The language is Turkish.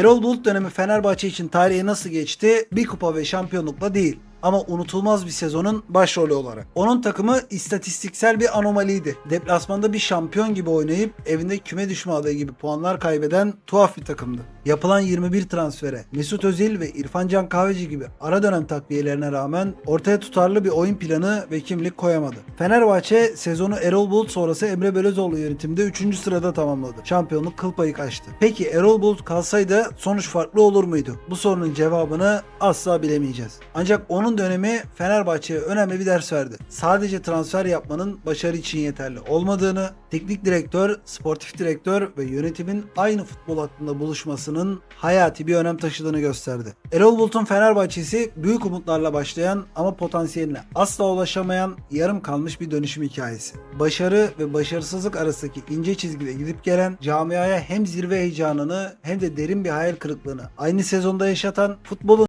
Erol Bulut dönemi Fenerbahçe için tarihe nasıl geçti? Bir kupa ve şampiyonlukla değil ama unutulmaz bir sezonun başrolü olarak. Onun takımı istatistiksel bir anomaliydi. Deplasmanda bir şampiyon gibi oynayıp evinde küme düşme adayı gibi puanlar kaybeden tuhaf bir takımdı. Yapılan 21 transfere Mesut Özil ve İrfan Can Kahveci gibi ara dönem takviyelerine rağmen ortaya tutarlı bir oyun planı ve kimlik koyamadı. Fenerbahçe sezonu Erol Bulut sonrası Emre Belözoğlu yönetimde 3. sırada tamamladı. Şampiyonluk kıl payı kaçtı. Peki Erol Bulut kalsaydı sonuç farklı olur muydu? Bu sorunun cevabını asla bilemeyeceğiz. Ancak onun dönemi Fenerbahçe'ye önemli bir ders verdi. Sadece transfer yapmanın başarı için yeterli olmadığını, teknik direktör, sportif direktör ve yönetimin aynı futbol hattında buluşmasının hayati bir önem taşıdığını gösterdi. Erol Bulut'un Fenerbahçesi büyük umutlarla başlayan ama potansiyeline asla ulaşamayan yarım kalmış bir dönüşüm hikayesi. Başarı ve başarısızlık arasındaki ince çizgide gidip gelen camiaya hem zirve heyecanını hem de derin bir hayal kırıklığını aynı sezonda yaşatan futbolun